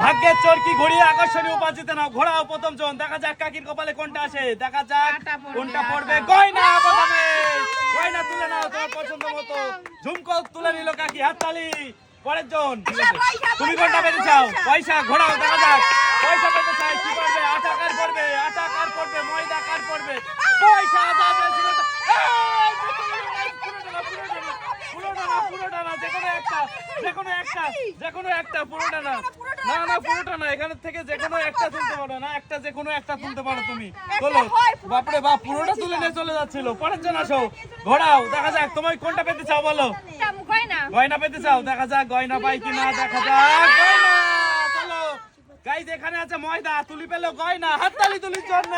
ভাগ্যের চরকি ঘুরিয়ে আকর্ষণীয় উপাধিতে নাও? ঘোড়াও প্রথম জন। দেখা যাক কাকির কপালে কোনটা আসে। দেখা যাক কোনটা পড়বে। গয়না প্রথমে। গয়না তুলে নাও তোমার পছন্দ মতো। ঝুমকো তুলে নিল কাকি হাততালি। পরের জন। তুমি কোনটা পেতে চাও? পয়সা ঘোড়াও দেখা যাক। পয়সা পেতে চাই কি করবে? আটা কার পড়বে? আটা কার পড়বে? ময়দা কার পড়বে? পয়সা যা যা তা- পুরোটা না, পুরোটা না, যেকোনো একটা যেকোনো একটা যেকোনো একটা পুরোটা না না না এখান থেকে একটা তুলতে পারো না একটা একটা তুলতে পারো তুমি। তোলো বাপরে বাপ পুরোটা তুলে নিয়ে চলে যাচ্ছিল। পরের জন আসো ঘোড়াও দেখা যাক তুমি কোনটা পেতে চাও বলো। গয়না। পেতে চাও দেখা যাক গয়না পাই কিনা দেখা যাক গয়না চলো। গাইজ এখানে আছে ময়দা তুলি পেল গয়না হাততালি তুলির জন্য।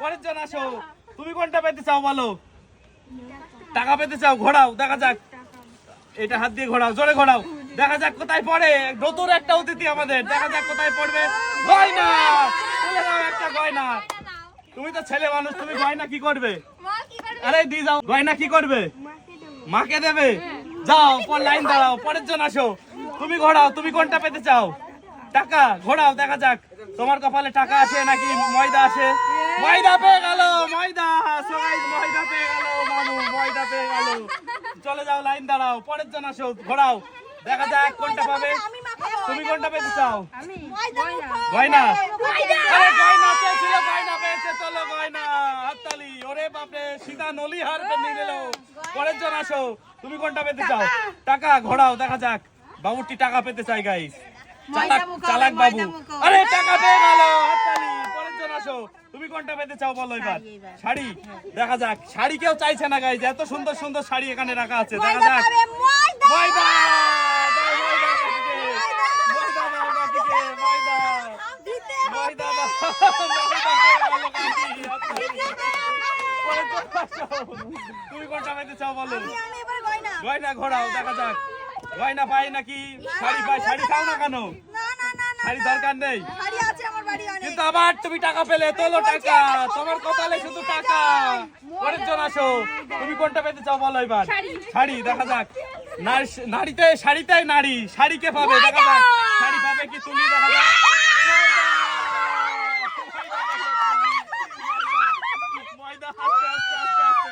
পরের জন আসো তুমি কোনটা পেতে চাও বলো? টাকা পেতে চাও ঘোড়াও দেখা যাক। এটা হাত দিয়ে ঘোড়াও জোরে ঘোড়াও দেখা যাক কোথায় পড়ে। নতুন একটা অতিথি আমাদের, দেখা যাক কোথায় পড়বে। গয়না! একটা গয়না। তুমি তো ছেলে মানুষ, তুমি গয়না কি করবে? আরে দি যাও। গয়না কি করবে? মাকে দেবে। যাও, পর লাইন দাঁড়াও, পরের জন আসো। তুমি ঘোড়াও তুমি কোনটা পেতে চাও? টাকা ঘোড়াও দেখা যাক। তোমার কপালে টাকা আসে নাকি ময়দা আছে? ময়দা পেয়ে গেল, ময়দা! সবাই ময়দা পেয়ে গেল মানু ময়দা পেয়ে গেল। চলে যাও, লাইন দাঁড়াও, পরের জন আসো ঘোড়াও দেখা যাক কোনটা পাবে। তুমি কোনটা পেতে চাও? গয়না। আরে গয়না পেয়েছিল গয়না পেয়েছে চলো গয়না। হাততালি ওরে বাপরে সীতা নলি হার নিয়ে নিল পরের জন আসো তুমি কোনটা পেতে চাও? টাকা। ঘোড়াও দেখা যাক। বাবুটি টাকা পেতে চাই গাইস চালাক বাবু। আরে টাকা পেয়ে গেল হাততালি। পরের জন আসো তুমি কোনটা পেতে চাও বলো এবার। শাড়ি দেখা যাক। শাড়ি কেউ চাইছে না গাইস এত সুন্দর সুন্দর শাড়ি এখানে রাখা আছে দেখা যাক। ময়দা! দাও ময়দা কাকিকে। ময়দা দাও কাকিকে, ময়দা ময়দা দাও ময়দা পেয়ে গেল কাকি, হাততালি। পরের জন আসো। তুমি কোনটা পেতে চাও বলো? গয়না। ঘোড়াও দেখা যাক। গয়না পাই নাকি? শাড়ি পাই শাড়ি খাও না কেন? শাড়ি দরকার নেই। কিন্তু আবার তুমি টাকা পেলে তোলো টাকা। তোমার কপালে শুধু টাকা। পরের জন আসো। তুমি কোনটা পেতে চাও বলো এবার। শাড়ি। দেখা যাক। নারী- নারীতে শাড়িতে নারী। শাড়ি কে পাবে? দেখা যাক। শাড়ি পাবে কি তুমি? দেখা যাক ময়দা আস্তে আস্তে আস্তে আস্তে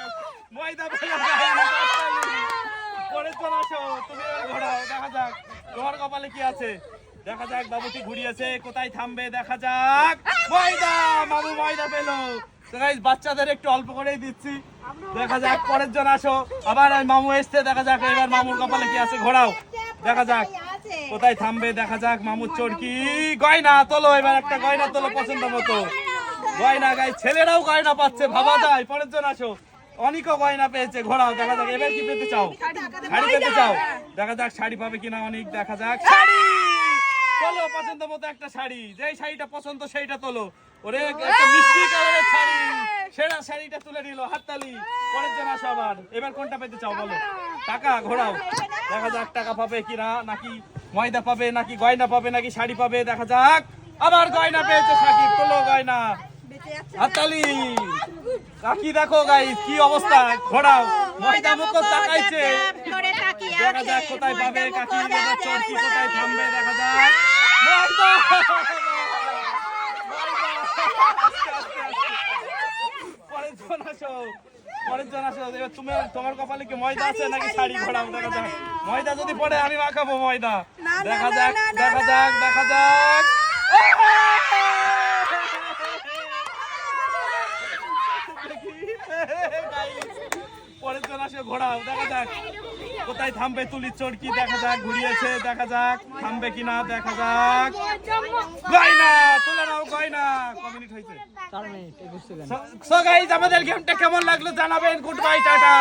ময়দা পেলে পরের জন আসো তুমি এবার ঘোরাও দেখা যাক কি আছে? দেখা যাক, বাবুটি ঘুরিয়েছে। কোথায় থামবে? দেখা যাক। ময়দা! মামু ময়দা পেল। বাচ্চাদের একটু অল্প করেই দিচ্ছি। দেখা যাক, পরের জন আসো। আবার মামু এসছে, দেখা যাক। এবার মামুর কপালে কি আছে? ঘোরাও। দেখা যাক, কোথায় থামবে? দেখা যাক, মামুর চোরকি গয়না তোলো, এবার একটা গয়না তোলো পছন্দ মতো। গয়না গাই ছেলেরাও গয়না পাচ্ছে, ভাবা যায়। পরের জন আসো। অনেকও গয়না পেয়েছে, ঘোরাও, দেখা যাক। এবার কি পেতে চাও? শাড়ি পেতে চাও? দেখা যাক শাড়ি পাবে কিনা অনেক দেখা যাক। শাড়ি! তোলো পছন্দ মতো একটা শাড়ি। যেই শাড়িটা পছন্দ সেইটা তোলো। ওরে একটা মিষ্টি কালারের শাড়ি। সেরা শাড়িটা তুলে নিল হাততালি। পরের জন আসো আবার। এবার কোনটা পেতে চাও বলো? টাকা ঘোরাও। দেখা যাক টাকা পাবে কিনা নাকি ময়দা পাবে নাকি গয়না পাবে নাকি শাড়ি পাবে। দেখা যাক। আবার গয়না পেয়েছে সাকিব। তোলো গয়না। হাততালি। কাকি দেখো গাইস কি অবস্থা? ঘোরাও। ময়দা মুখ তাকাইছে দেখা যাক কোথায় পাবে কাকি চরকি কোথায় থামবে দেখা যাক। পরের জন আসো পরের জন আসো এবার তুমি তোমার কপালে কি ময়দা আছে নাকি শাড়ি দেখা যাক। ময়দা যদি পড়ে আমি মাখাবো ময়দা। দেখা যাক দেখা যাক দেখা যাক। আসে দেখা যাক। কোথায় থামবে তুলির চড়কি দেখা যাক ঘুরিয়েছে দেখা যাক থামবে কিনা দেখা যাক। গয়না তুলে নাও গয়না। ক হয়েছে? সো গাইজ আমাদের গেমটা কেমন লাগল জানাবেন। Good bye tata.